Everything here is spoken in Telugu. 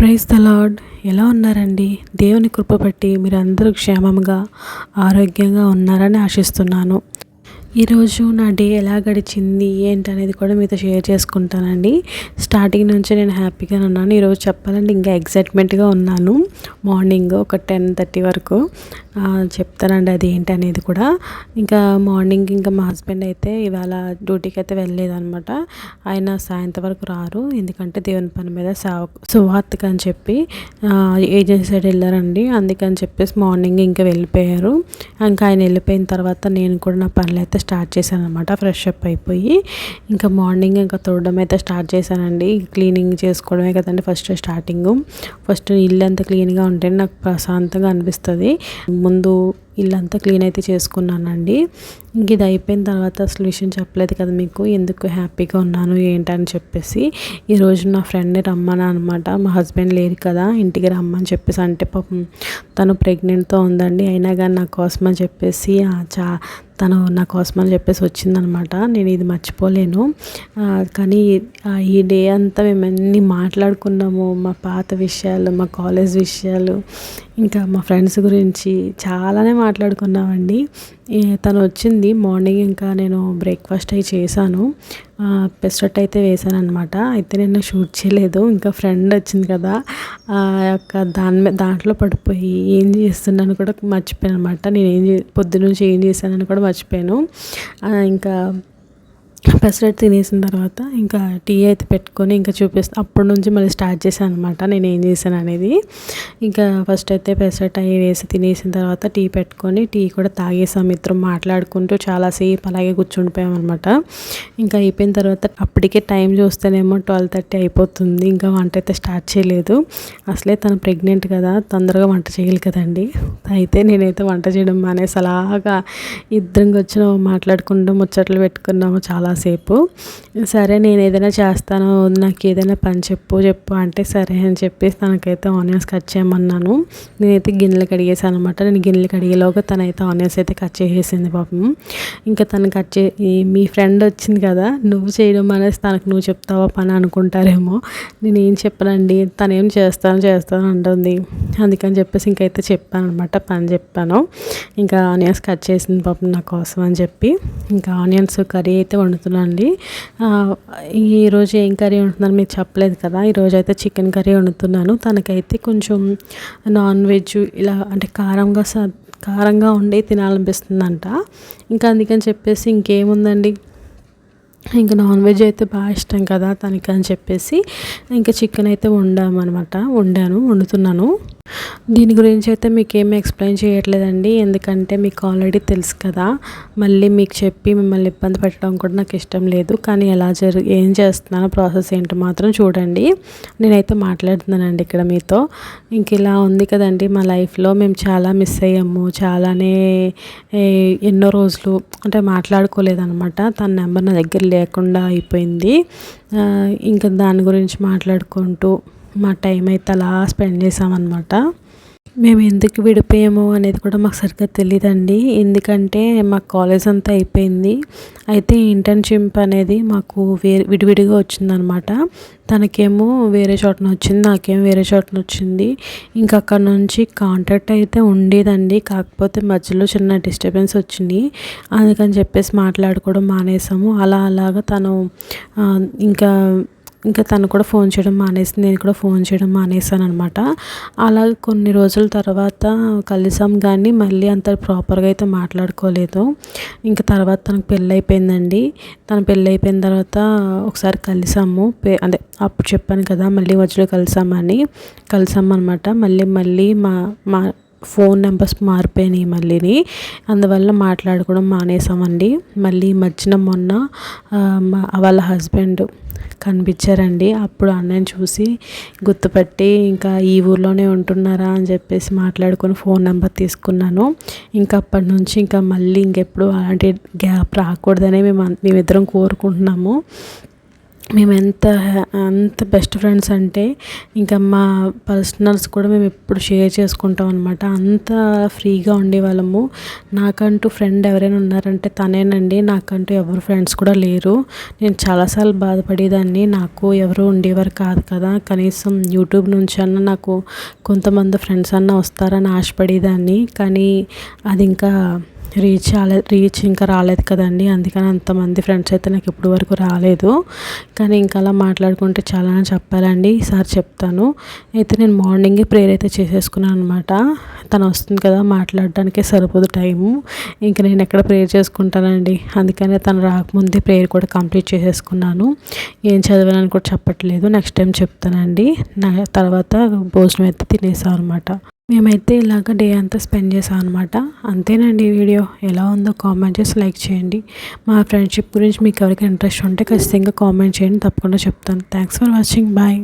ప్రైజ్ ద లాడ్ ఎలా ఉన్నారండి? దేవుని కృప బట్టి మీరు అందరూ క్షేమంగా ఆరోగ్యంగా ఉన్నారని ఆశిస్తున్నాను. ఈరోజు నా డే ఎలా గడిచింది ఏంటి అనేది కూడా మీతో షేర్ చేసుకుంటానండి. స్టార్టింగ్ నుంచి నేను హ్యాపీగా ఉన్నాను. ఈరోజు చెప్పాలంటే ఇంకా ఎగ్జైట్మెంట్గా ఉన్నాను. మార్నింగ్ ఒక టెన్ థర్టీ వరకు చెప్తానండి అది ఏంటి అనేది కూడా. ఇంకా మార్నింగ్ ఇంకా మా హస్బెండ్ అయితే ఇవాళ డ్యూటీకి అయితే వెళ్ళలేదనమాట ఆయన సాయంత్రం వరకు రారు. ఎందుకంటే దేవుని పని మీద సావ సువార్తకు అని చెప్పి ఏజెన్సీ సైడ్ వెళ్ళారండి. అందుకని చెప్పేసి మార్నింగ్ ఇంకా వెళ్ళిపోయారు. ఇంకా ఆయన వెళ్ళిపోయిన తర్వాత నేను కూడా నా పనులు అయితే స్టార్ట్ చేశాను అనమాట ఫ్రెష్ అప్ అయిపోయి. ఇంకా మార్నింగ్ ఇంకా తోడడం అయితే స్టార్ట్ చేశానండి. క్లీనింగ్ చేసుకోవడమే కదండి ఫస్ట్ స్టార్టింగ్. ఫస్ట్ ఇల్లు అంతా క్లీన్గా ఉంటే నాకు ప్రశాంతంగా అనిపిస్తుంది. ముందు ఇల్లంతా క్లీన్ అయితే చేసుకున్నానండి. ఇంక ఇది అయిపోయిన తర్వాత అసలు విషయం చెప్పలేదు కదా మీకు ఎందుకు హ్యాపీగా ఉన్నాను ఏంటని చెప్పేసి. ఈరోజు నా ఫ్రెండ్ని రమ్మని అనమాట మా హస్బెండ్ లేరు కదా ఇంటికి రమ్మని చెప్పేసి. అంటే పాపం తను ప్రెగ్నెంట్తో ఉందండి. అయినా కానీ నా కోసం అని చెప్పేసి చా తను నా కోసం అని చెప్పేసి వచ్చిందనమాట. నేను ఇది మర్చిపోలేను. కానీ ఈ డే అంతా మేము అన్ని మాట్లాడుకున్నాము మా పాత విషయాలు మా కాలేజ్ విషయాలు ఇంకా మా ఫ్రెండ్స్ గురించి చాలానే మాట్లాడుకున్నామండి. తను వచ్చింది మార్నింగ్ ఇంకా నేను బ్రేక్ఫాస్ట్ అయి చేశాను. పెసరట్ అయితే వేసాను అనమాట అయితే నేను షూట్ చేయలేదు. ఇంకా ఫ్రెండ్ వచ్చింది కదా ఆ యొక్క దాని మీద దాంట్లో పడిపోయి ఏం చేస్తున్నాను కూడా మర్చిపోయాను అనమాట నేను ఏం చే పొద్దునుంచి ఏం చేశానని కూడా మర్చిపోయాను. ఇంకా పెసరట్ తినేసిన తర్వాత ఇంకా టీ అయితే పెట్టుకొని ఇంకా చూపిస్తా అప్పటి నుంచి మళ్ళీ స్టార్ట్ చేశాను అనమాట నేను ఏం చేశాను అనేది. ఇంకా ఫస్ట్ అయితే పెసరట్ అవి వేసి తినేసిన తర్వాత టీ పెట్టుకొని టీ కూడా తాగేసాం ఇద్దరం మాట్లాడుకుంటూ చాలాసేపు అలాగే కూర్చుండిపోయాం అనమాట ఇంకా అయిపోయిన తర్వాత అప్పటికే టైం చూస్తేనేమో ట్వెల్వ్ థర్టీ అయిపోతుంది. ఇంకా వంట అయితే స్టార్ట్ చేయలేదు. అసలే తను ప్రెగ్నెంట్ కదా తొందరగా వంట చేయాలి కదండి. అయితే నేనైతే వంట చేయడం మానేసి అలాగా ఇద్దరం వచ్చిన మాట్లాడుకుంటూ ముచ్చట్లు పెట్టుకున్నాము. చాలా చాలాసేపు. సరే నేను ఏదైనా చేస్తాను నాకు ఏదైనా పని చెప్పు చెప్పు అంటే సరే అని చెప్పేసి తనకైతే ఆనియన్స్ కట్ చేయమన్నాను. నేనైతే గిన్నెలు కడిగేసాను అనమాట నేను గిన్నెలు కడిగేలోగా తనైతే ఆనియన్స్ అయితే కట్ చేసేసింది పాపం. ఇంకా తను కట్ చే మీ ఫ్రెండ్ వచ్చింది కదా నువ్వు చేయడం అనేసి తనకు నువ్వు చెప్తావా పని అనుకుంటారేమో. నేను ఏం చెప్పనండి తను ఏం చేస్తాను చేస్తాను అంటుంది. అందుకని చెప్పేసి ఇంకైతే చెప్పాను అనమాట పని చెప్పాను. ఇంకా ఆనియన్స్ కట్ చేసింది పాపం నా కోసం అని చెప్పి. ఇంకా ఆనియన్స్ కర్రీ అయితే వండు వండుతున్నా అండి. ఈరోజు ఏం కర్రీ వండుతున్నాను మీకు చెప్పలేదు కదా. ఈరోజు అయితే చికెన్ కర్రీ వండుతున్నాను. తనకైతే కొంచెం నాన్ వెజ్ ఇలా అంటే కారంగా స కారంగా ఉండి తినాలనిపిస్తుందంట. ఇంకా అందుకని చెప్పేసి ఇంకేముందండి? ఇంకా నాన్ వెజ్ అయితే బాగా ఇష్టం కదా తనకి అని చెప్పేసి ఇంకా చికెన్ అయితే వండామన్నమాట. వండాను వండుతున్నాను. దీని గురించి అయితే మీకు ఏమి ఎక్స్ప్లెయిన్ చేయట్లేదండి. ఎందుకంటే మీకు ఆల్రెడీ తెలుసు కదా. మళ్ళీ మీకు చెప్పి మిమ్మల్ని ఇబ్బంది పెట్టడం కూడా నాకు ఇష్టం లేదు. కానీ ఎలా జరు ఏం చేస్తున్నానో ప్రాసెస్ ఏంటో మాత్రం చూడండి. నేనైతే మాట్లాడుతున్నానండి ఇక్కడ మీతో. ఇంక ఇలా ఉంది కదండి మా లైఫ్లో. మేము చాలా మిస్ అయ్యాము. చాలానే ఎన్నో రోజులు అంటే మాట్లాడుకోలేదన్నమాట. తన నెంబర్ నా దగ్గర లేకుండా అయిపోయింది. ఇంకా దాని గురించి మాట్లాడుకుంటూ మా టైం అయితే అలా స్పెండ్ చేసామన్నమాట. మేము ఎందుకు విడిపోయాము అనేది కూడా మాకు సరిగ్గా తెలియదండి ఎందుకంటే మా కాలేజ్ అంతా అయిపోయింది. అయితే ఇంటర్న్షిప్ అనేది మాకు వేరే విడివిడిగా వచ్చిందనమాట తనకేమో వేరే చోటన వచ్చింది నాకేమో వేరే చోటన వచ్చింది. ఇంకా అక్కడ నుంచి కాంటాక్ట్ అయితే ఉండేదండి. కాకపోతే మధ్యలో చిన్న డిస్టర్బెన్స్ వచ్చింది. అందుకని చెప్పేసి మాట్లాడుకోవడం మానేసాము. అలా అలాగా తను ఇంకా ఇంకా తను కూడా ఫోన్ చేయడం మానేసి నేను కూడా ఫోన్ చేయడం మానేసాను అనమాట అలా కొన్ని రోజుల తర్వాత కలిసాం కానీ మళ్ళీ అంత ప్రాపర్గా అయితే మాట్లాడుకోలేదు. ఇంకా తర్వాత తనకు పెళ్ళి అయిపోయిందండి తన పెళ్ళి అయిపోయిన తర్వాత ఒకసారి కలిసాము. అదే అప్పుడు చెప్పాను కదా మళ్ళీ మధ్యలో కలిసామని. అనమాట మళ్ళీ మళ్ళీ మా మా ఫోన్ నెంబర్స్ మారిపోయినాయి మళ్ళీని అందువల్ల మాట్లాడుకోవడం మానేసామండి. మళ్ళీ మధ్యన మొన్న మా వాళ్ళ హస్బెండ్ కనిపించారండి. అప్పుడు అన్నయ్యని చూసి గుర్తుపట్టి ఇంకా ఈ ఊర్లోనే ఉంటున్నారా అని చెప్పేసి మాట్లాడుకొని ఫోన్ నెంబర్ తీసుకున్నాను. ఇంకా అప్పటి నుంచి ఇంకా మళ్ళీ ఇంకెప్పుడు అలాంటి గ్యాప్ రాకూడదనే మేము మేమిద్దరం కోరుకుంటున్నాము. మేము ఎంత అంత బెస్ట్ ఫ్రెండ్స్ అంటే ఇంకా మా పర్సనల్స్ కూడా మేము ఎప్పుడు షేర్ చేసుకుంటాం అనమాట అంత ఫ్రీగా ఉండేవాళ్ళము. నాకంటూ ఫ్రెండ్ ఎవరైనా ఉన్నారంటే తనేనండి. నాకంటూ ఎవరు ఫ్రెండ్స్ కూడా లేరు. నేను చాలాసార్లు బాధపడేదాన్ని. నాకు ఎవరు ఉండేవారు కాదు కదా. కనీసం యూట్యూబ్ నుంచి అన్న నాకు కొంతమంది ఫ్రెండ్స్ అన్న వస్తారని ఆశపడేదాన్ని. కానీ అది ఇంకా రీచ్ రాలేదు రీచ్ ఇంకా రాలేదు కదండి. అందుకని అంతమంది ఫ్రెండ్స్ అయితే నాకు ఇప్పుడు వరకు రాలేదు. కానీ ఇంకా అలా మాట్లాడుకుంటే చాలా చెప్పాలండి. ఈసారి చెప్తాను. అయితే నేను మార్నింగే ప్రేయర్ అయితే చేసేసుకున్నాను అనమాట తను వస్తుంది కదా మాట్లాడడానికే సరిపోదు టైము ఇంకా నేను ఎక్కడ ప్రేయర్ చేసుకుంటానండి? అందుకనే తను రాకముందే ప్రేయర్ కూడా కంప్లీట్ చేసేసుకున్నాను. ఏం చదివానని కూడా చెప్పట్లేదు. నెక్స్ట్ టైం చెప్తానండి. నా తర్వాత భోజనం అయితే తినేసాను అనమాట మేమైతే ఇలాగ డే అంతా స్పెండ్ చేసాం అనమాట అంతేనండి ఈ వీడియో. ఎలా ఉందో కామెంట్ చేసి లైక్ చేయండి. మా ఫ్రెండ్షిప్ గురించి మీకు ఎవరికి ఇంట్రెస్ట్ ఉంటే ఖచ్చితంగా కామెంట్ చేయండి. తప్పకుండా చెప్తాను. Thanks for watching. బాయ్.